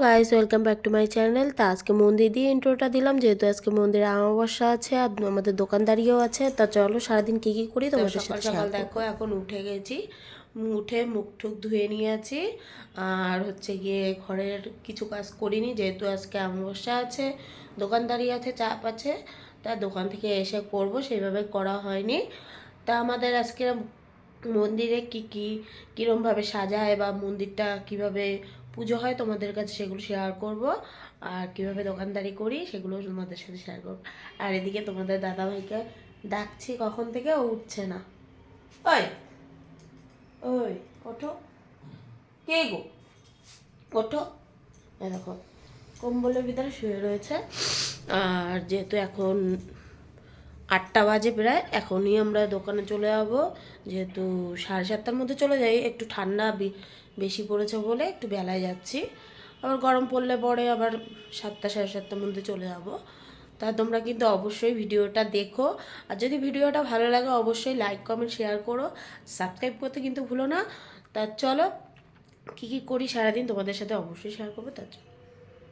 Guys welcome back to my channel তা আজকে মন্দির দিয়ে ইন্ট্রোটা দিলাম যেহেতু আজকে মন্দিরে আমাবস্যা আছে আর আমাদের দোকানদারিও আছে তা চলো সারাদিন কি কি করি তোমাদের সাথে সকাল দেখো এখন উঠে গেছি উঠে মুখ টুক ধুয়ে নিয়েছি আর হচ্ছে গিয়ে ঘরের কিছু কাজ করিনি যেহেতু আজকে আমাবস্যা আছে দোকানদারি আছে চাপ আছে তা দোকান থেকে এসে করব সেইভাবে করা হয়নি। তা আমাদের আজকে মন্দিরে কি কি কীরমভাবে সাজায় বা মন্দিরটা কীভাবে পুজো হয়, তোমাদের কাছে সেগুলো শেয়ার করব। আর কীভাবে দোকানদারি করি, সেগুলো তোমাদের সাথে শেয়ার করব। আর এদিকে তোমাদের দাদাভাইকে ডাকছি, কখন থেকে? ও উঠছে না। ওই ওই, ওঠো। কে গো? ওঠো। দেখো, কম্বলের ভিতরে শুয়ে রয়েছে। আর যেহেতু এখন আটটা বাজে প্রায়, এখনই আমরা দোকানে চলে যাব। যেহেতু সাড়ে সাতটার মধ্যে চলে যাই, একটু ঠান্ডা বেশি পড়েছে বলে একটু বেলায় যাচ্ছি। আবার গরম পড়লে পরে আবার সাতটা, সাড়ে সাতটার মধ্যে চলে যাব। তা তোমরা কিন্তু অবশ্যই ভিডিওটা দেখো। আর যদি ভিডিওটা ভালো লাগে, অবশ্যই লাইক কমেন্ট শেয়ার করো। সাবস্ক্রাইব করতে কিন্তু ভুলো না। তা চলো, কী কী করি সারাদিন তোমাদের সাথে অবশ্যই শেয়ার করব তার জন্য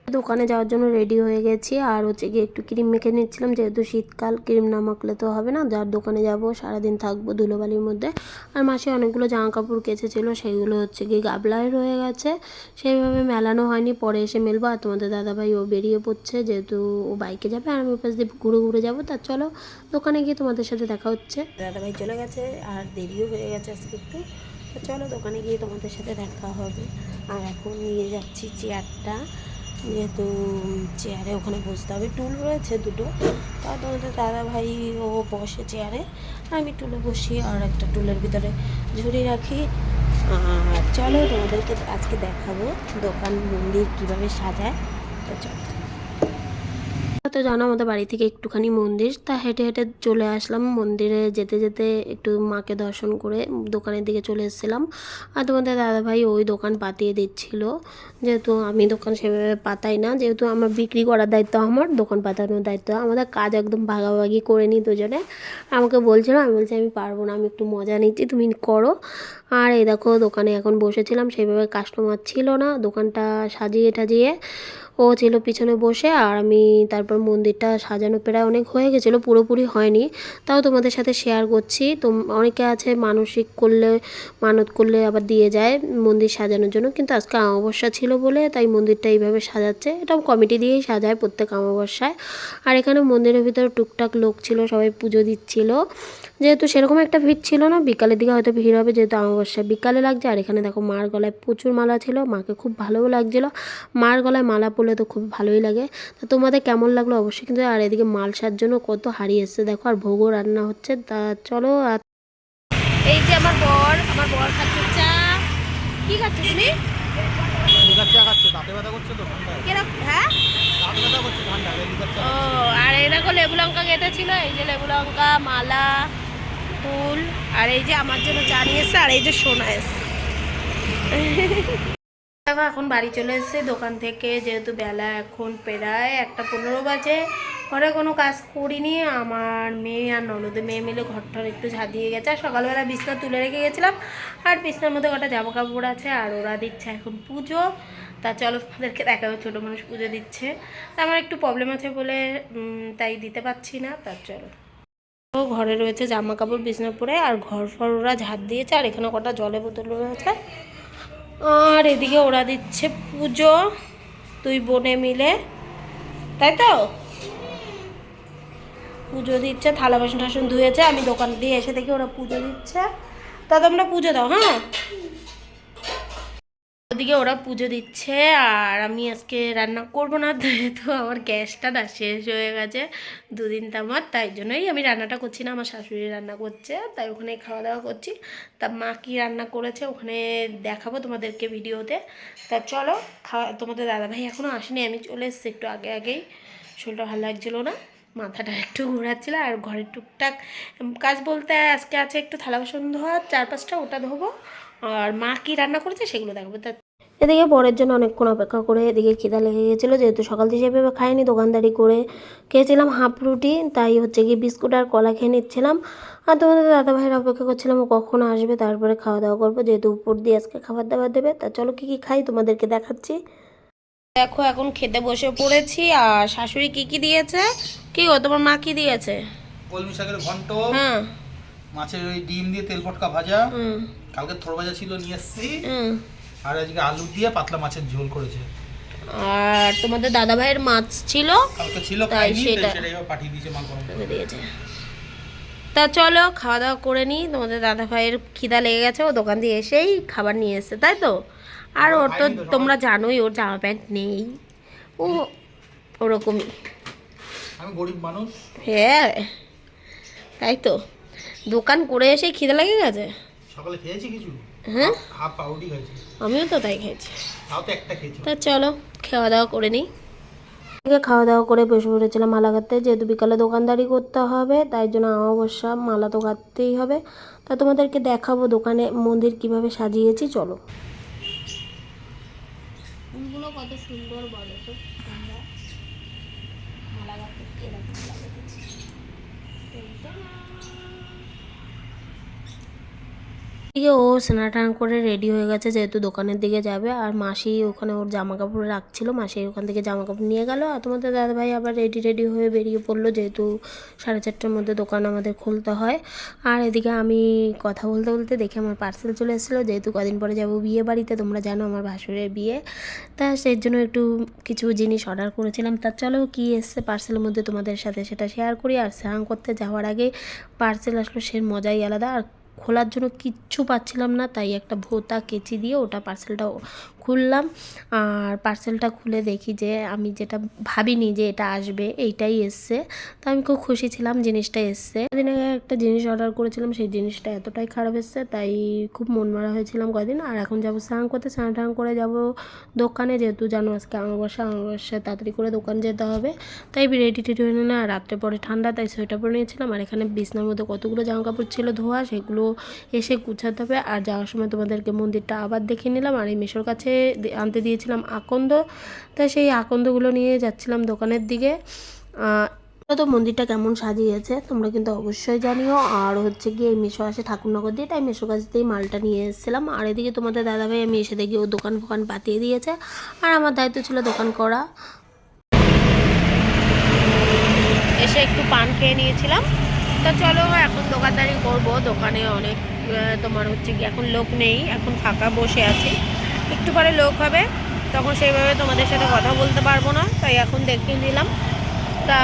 দোকানে যাওয়ার জন্য রেডি হয়ে গেছি। আর হচ্ছে গিয়ে একটু ক্রিম মেখে নিচ্ছিলাম, যেহেতু শীতকাল ক্রিম না মাখলে তো হবে না। যার দোকানে যাব, সারাদিন থাকব ধুলোবালির মধ্যে। আর মাসে অনেকগুলো জামা কাপড় কেচেছিলো, সেগুলো হচ্ছে গিয়ে গাবলায় রয়ে গেছে। সেইভাবে মেলানো হয়নি, পরে এসে মেলবো। আর তোমাদের দাদাভাই ও বেরিয়ে পড়ছে, যেহেতু ও বাইকে যাবে, আর আমি ওপাশ দিয়ে ঘুরে ঘুরে যাব। তার চলো, দোকানে গিয়ে তোমাদের সাথে দেখা হচ্ছে। দাদাভাই চলে গেছে, আর দেরিও হয়ে গেছে আজকে একটু। চলো, দোকানে গিয়ে তোমাদের সাথে দেখা হবে। আর এখন নিয়ে যাচ্ছি চেয়ারটা যেহেতু চেয়ারে ওখানে বসতে হবে। টুল রয়েছে দুটো। তা তোমাদের দাদা ভাই ও বসে চেয়ারে আমি টুলে বসি আর একটা টুলের ভিতরে ঝুড়ি রাখি। আর চলো তোমাদেরকে আজকে দেখাবো দোকান মন্দির কীভাবে সাজায়। তো চলো। তো জানো আমাদের বাড়ি থেকে একটুখানি মন্দির, তা হেঁটে হেঁটে চলে আসলাম। মন্দিরে যেতে যেতে একটু মাকে দর্শন করে দোকানের দিকে চলে এসেছিলাম। আর তোমাদের দাদাভাই ওই দোকান পাতিয়ে দিচ্ছিল। যেহেতু আমি দোকান সেভাবে পাতাই না, যেহেতু আমার বিক্রি করার দায়িত্ব আমার, দোকান পাতানোর দায়িত্ব। আমাদের কাজ একদম ভাগাভাগি করে নিই দুজনে। আমাকে বলছিল, আমি বলছি, আমি পারব না, আমি একটু মজা নিচ্ছি, তুমি করো। আর এই দেখো দোকানে এখন বসেছিলাম সেইভাবে কাস্টমার ছিল না, দোকানটা সাজিয়ে টাজিয়ে। ও ছিল পিছনে বসে আর আমি তারপর মন্দিরটা সাজানো প্রায় অনেক হয়ে গেছিল, পুরোপুরি হয়নি। তাও তোমাদের সাথে শেয়ার করছি। তো অনেকে আছে মানসিক করলে, মানত করলে আবার দিয়ে যায় মন্দির সাজানোর জন্য, কিন্তু আজকে অমাবস্যা ছিল বলে তাই মন্দিরটা এইভাবে সাজাচ্ছে। এটা কমিটি দিয়েই সাজায় প্রত্যেক অমাবস্যায়। আর এখানে মন্দিরের ভিতরে টুকটাক লোক ছিল, সবাই পুজো দিচ্ছিল। যেহেতু সেরকম একটা ভিড় ছিল না বিকালের দিকে হয়তো ভিড় হবে যেহেতু অমাবস্যা বিকালে লাগছে। আর এখানে দেখো মার গলায় প্রচুর মালা ছিল মাকে খুব ভালোও লাগছিল। মার গলায় মালা পরলে তো খুব ভালোই লাগে। তো তোমাদের কেমন লাগল অবশ্যই কিন্তু আর এদিকে মালসার জন্য কত হাড়ি এসছে দেখো আর ভোগও রান্না হচ্ছে। তা চলো আর এই যে আমার বর আমার বর খাচ্ছে চা। কি খাচ্ছ তুমি? হ্যাঁ? দাঁত ব্যথা করছে ঠান্ডায় লিকার চা ও আর দেখো লেবু লঙ্কা কেটেছিল এই যে লেবু লঙ্কা মালা। ফুল, আর এই যে আমার জন্য চা নিয়ে এসছে, আর এই যে সোনা এসছে। দেখো, এখন বাড়ি চলে এসেছে। দোকান থেকে যেহেতু বেলা এখন প্রায় একটা পনেরো বাজে, ঘরে কোনো কাজ করিনি। আমার মেয়ে আর ননদে মেয়ে মিলে ঘরটার একটু ঝাঁ দিয়ে গেছে। আর সকালবেলা বিছনা তুলে রেখে গেছিলাম। আর বিছনার মধ্যে কটা জামা কাপড় আছে, আর ওরা দিচ্ছে এখন পুজো। তা চলো তোমাদেরকে দেখাবো, ছোটো মানুষ পুজো দিচ্ছে। তা আমার একটু প্রবলেম আছে বলে তাই দিতে পারছি না তার চলো। ঘরে রয়েছে জামা কাপড় বিছনা পরে আর ঘর ফর ওরা ঝাড় দিয়েছে আর এখানে কটা জলে বোতল রয়েছে। আর এদিকে ওরা দিচ্ছে পুজো, দুই বনে মিলে। তাই তো? পুজো দিচ্ছে, থালা বাসন টাসন ধুয়েছে, আমি দোকান দিয়ে এসে দেখি ওরা পুজো দিচ্ছে। তা তোমরা পুজো দাও হ্যাঁ? ওদিকে ওরা পুজো দিচ্ছে আর আমি আজকে রান্না করব না যেহেতু আমার গ্যাসটা না শেষ হয়ে গেছে দুদিন তামার তাই জন্যই আমি রান্নাটা করছি না, আমার শাশুড়ি রান্না করছে, তাই ওখানে খাওয়া দাওয়া করছি। তা মা কী রান্না করেছে ওখানে দেখাবো তোমাদেরকে ভিডিওতে। তা চলো, খাওয়া, তোমাদের দাদাভাই এখনও আসেনি, আমি চলে এসেছি একটু আগে আগেই। শরীরটা ভালো লাগছিল না, মাথাটা একটু ঘোরাচ্ছিল আর ঘরের টুকটাক কাজ বলতে আজকে আছে একটু থালা বাসন ধোয়া চার পাঁচটা ওটা ধোবো। আর মা কী রান্না করেছে সেগুলো দেখব। তা এদিকে পরের জন্য অনেকক্ষণ অপেক্ষা করে এদিকে খিদা লেগে গেছিল যেহেতু সকাল থেকে সেভাবে খাইনি দোকানদারি করে খেয়েছিলাম হাফ রুটি তাই হচ্ছে কি বিস্কুট আর কলা খেয়ে নিচ্ছিলাম। আর তোমাদের দাদা ভাইয়ের অপেক্ষা করছিলাম ও কখন আসবে তারপরে খাওয়া দাওয়া করব যেহেতু উপর দিয়ে আজকে খাবার দাবার দেবে তা চলো কী কী খাই তোমাদেরকে দেখাচ্ছি। দেখো এখন খেতে বসে পড়েছি আর শাশুড়ি কি কি দিয়েছে? কি গো তোমার মা কি দিয়েছে? কলমি শাকের ঘন্ট হ্যাঁ মাছের ওই ডিম দিয়ে তেল পটকা ভাজা কালকে থোড় ভাজা ছিল নিয়ে এসছি। আর আজকে আলু দিয়ে পাতলা মাছের ঝোল করেছে। আর তোমাদের দাদা ভাইয়ের মাছ ছিল। কালকে ছিল তাই সেটা- পাঠিয়ে দিয়েছে মাল। দিয়েছে। তা চলো খাওয়া দাওয়া করে নিই তোমাদের দাদা ভাইয়ের খিদা লেগে গেছে ও দোকান দিয়ে এসেই খাবার নিয়ে এসছে তাই তো? আর ওর তো। তোমরা জানোই ওর জামা প্যান্ট নেই। ও ওরকমই। আমি গরিব মানুষ। হ্যাঁ তাই তো। দোকান করে এসে খিদে লেগে গেছে? সকালে খেয়েছি কিছু? হ্যাঁ? হাফ পাউরুটি খাইছি। আমিও তো তাই খেয়েছি তাও তো একটা খেয়েছি। তা চলো খাওয়া দাওয়া করে নিই। খাওয়া দাওয়া করে বসে পড়েছিলাম মালা কাটতে যেহেতু বিকালে দোকানদারি করতে হবে তাই জন্য অমাবস্যা মালা তো কাটতেই হবে। তা তোমাদেরকে দেখাবো দোকানে মন্দির কীভাবে সাজিয়েছি চলো। ফুলগুলো কত সুন্দর বলো তো তোমরা। মালা গাঁথতে এরকম লাগিয়েছি। এদিকে ও স্নান টান করে রেডি হয়ে গেছে, যেহেতু দোকানের দিকে যাবে। আর মাসি ওখানে ওর জামা কাপড় রাখছিল, মাসি ওখান থেকে জামা কাপড় নিয়ে গেল। আর তোমাদের দাদাভাই আবার রেডি রেডি হয়ে বেরিয়ে পড়ল, যেহেতু সাড়ে চারটার মধ্যে দোকান আমাদের খুলতে হয়। আর এদিকে আমি কথা বলতে বলতে দেখে আমার পার্সেল চলে এসেছিল, যেহেতু কদিন পরে যাব বিয়ে বাড়িতে, তোমরা জানো আমার ভাসুরের বিয়ে। তা সেই জন্য একটু কিছু জিনিস অর্ডার করেছিলাম। তা চলো কী এসছে পার্সেলের মধ্যে তোমাদের সাথে সেটা শেয়ার করি। আর স্নান করতে যাওয়ার আগে পার্সেল আসলো সে মজাই আলাদা। আর খোলার জন্য কিচ্ছু পাচ্ছিলাম না তাই একটা ভোতা কেচি দিয়ে ওটা পার্সেলটা খুললাম আর পার্সেলটা খুলে দেখি যে আমি যেটা ভাবিনি যে এটা আসবে, এইটাই এসছে। তো আমি খুব খুশি ছিলাম জিনিসটা এসছে। দিন আগে একটা জিনিস অর্ডার করেছিলাম, সেই জিনিসটা এতটাই খারাপ এসছে, তাই খুব মন মারা হয়েছিলাম কদিন। আর এখন যাব স্নান করতে, স্নান টান করে যাব দোকানে, যেহেতু জানো আজকে আমাবস্যা আমাবস্যা তাড়াতাড়ি করে দোকান যেতে হবে। তাই রেডি টেডি হয়ে না, রাত্রে পরে ঠান্ডা, তাই সোয়েটার পরে নিয়েছিলাম। আর এখানে বিছনার মধ্যে কতগুলো জামা কাপড় ছিল, ধোয়া, সেগুলো এসে গুছাতে হবে। আর যাওয়ার সময় তোমাদেরকে মন্দিরটা আবার দেখে নিলাম। আর এই মেশোর কাছে আনতে দিয়েছিলাম আকন্দ। তা সেই আকন্দগুলো নিয়ে যাচ্ছিলাম দোকানের দিকে। তো মন্দিরটা কেমন সাজিয়েছে তোমরা কিন্তু অবশ্যই জানিও। আর হচ্ছে গিয়ে মেশো আসে ঠাকুরনগর দিয়ে, তাই মেশো কাছ দিয়েই মালটা নিয়ে এসেছিলাম। আর এদিকে তোমাদের দাদাভাই, আমি এসে দেখি ও দোকান ফোকান পাতিয়ে দিয়েছে। আর আমার দায়িত্ব ছিল দোকান করা। এসে একটু পান খেয়ে নিয়েছিলাম। তো চলো এখন দোকানদারি করব। দোকানে অনেক তোমার হচ্ছে কি এখন লোক নেই, এখন ফাঁকা বসে আছি। একটু পরে লোক হবে, তখন সেইভাবে তোমাদের সাথে কথা বলতে পারব না, তাই এখন দেখে নিলাম। তা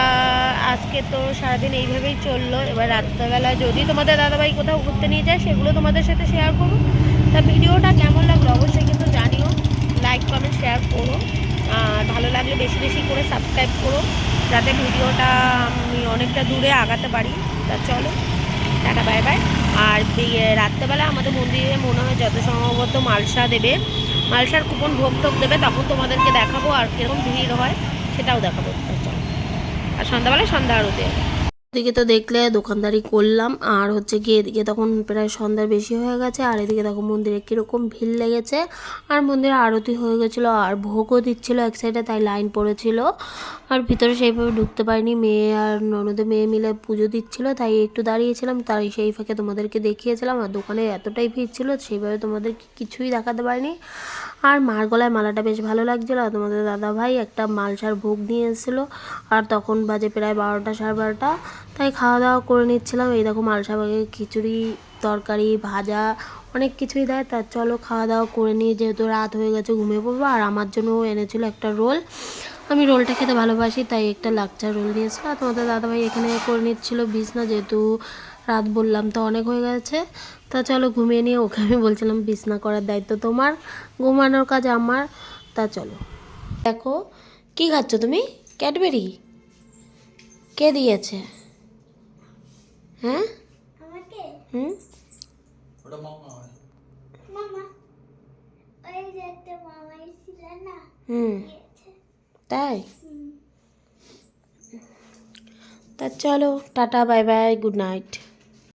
আজকে তো সারাদিন এইভাবেই চলল, এবার রাত্রেবেলা যদি তোমাদের দাদাভাই কোথাও ঘুরতে নিয়ে যায়, সেগুলো তোমাদের সাথে শেয়ার করব। তা ভিডিওটা কেমন লাগল অবশ্যই কিন্তু জানিও লাইক কমেন্ট শেয়ার করো। আর ভালো লাগলে বেশি বেশি করে সাবস্ক্রাইব করো, যাতে ভিডিওটা আমি অনেকটা দূরে আগাতে পারি। তা চলো, টাটা বাই বাই আর রাত্রেবেলা আমাদের মন্দিরে মনে হয় যত সম্ভবত মালসা দেবে। মালসার কুপন ভোগ টোক দেবে, তখন তোমাদেরকে দেখাবো আর কীরকম ভিড় হয়, সেটাও দেখাবো। তা আর সন্ধ্যাবেলায় সন্ধ্যা আরতি এদিকে তো দেখলে দোকানদারি করলাম, আর হচ্ছে গিয়ে এদিকে তখন প্রায় সন্ধ্যার বেশি হয়ে গেছে, আর এদিকে তখন মন্দিরে কীরকম ভিড় লেগেছে, আর মন্দিরে আরতি হয়ে গেছিল, আর ভোগও দিচ্ছিল এক সাইডে তাই লাইন পড়েছিল, আর ভিতরে সেইভাবে ঢুকতে পারিনি, মেয়ে আর ননদে মেয়ে মিলে পুজো দিচ্ছিল, তাই একটু দাঁড়িয়েছিলাম, তাই সেই ফাঁকে তোমাদেরকে দেখিয়েছিলাম, আর দোকানে এতটাই ভিড় ছিল, সেইভাবে তোমাদেরকে কিছুই দেখাতে পারিনি আর মার গলায় মালাটা বেশ ভালো লাগছিল আর তোমাদের দাদা ভাই একটা মালসার ভোগ নিয়ে এসেছিল। আর তখন বাজে প্রায় বারোটা সাড়ে বারোটা। তাই খাওয়া দাওয়া করে নিচ্ছিলাম। এই দেখো মালসা ভাগে খিচুড়ি, তরকারি, ভাজা অনেক কিছুই দেয়। তা চলো খাওয়া দাওয়া করে নিয়ে যেহেতু রাত হয়ে গেছে ঘুমিয়ে পড়ব, আর আমার জন্য এনেছিল একটা রোল। আমি রোলটা খেতে ভালোবাসি, তাই একটা লাচ্চা রোল নিয়েছিল। আর তোমাদের দাদাভাই এখানে করে নিচ্ছিল বিছনা, যেহেতু রাত বললাম তো অনেক হয়ে গেছে। তা চলো ঘুমিয়ে নিয়ে ওকে আমি বলছিলাম বিছনা করার দায়িত্ব তোমার ঘুমানোর কাজ আমার তা চলো। দেখো কি খাচ্ছ তুমি? ক্যাডবেরি? কে দিয়েছে? হ্যাঁ? হুম? ওটা মামা মামা? ওই যে একটা মামা এসেছিল না হুম। তাই? তা চলো tata bye bye good night.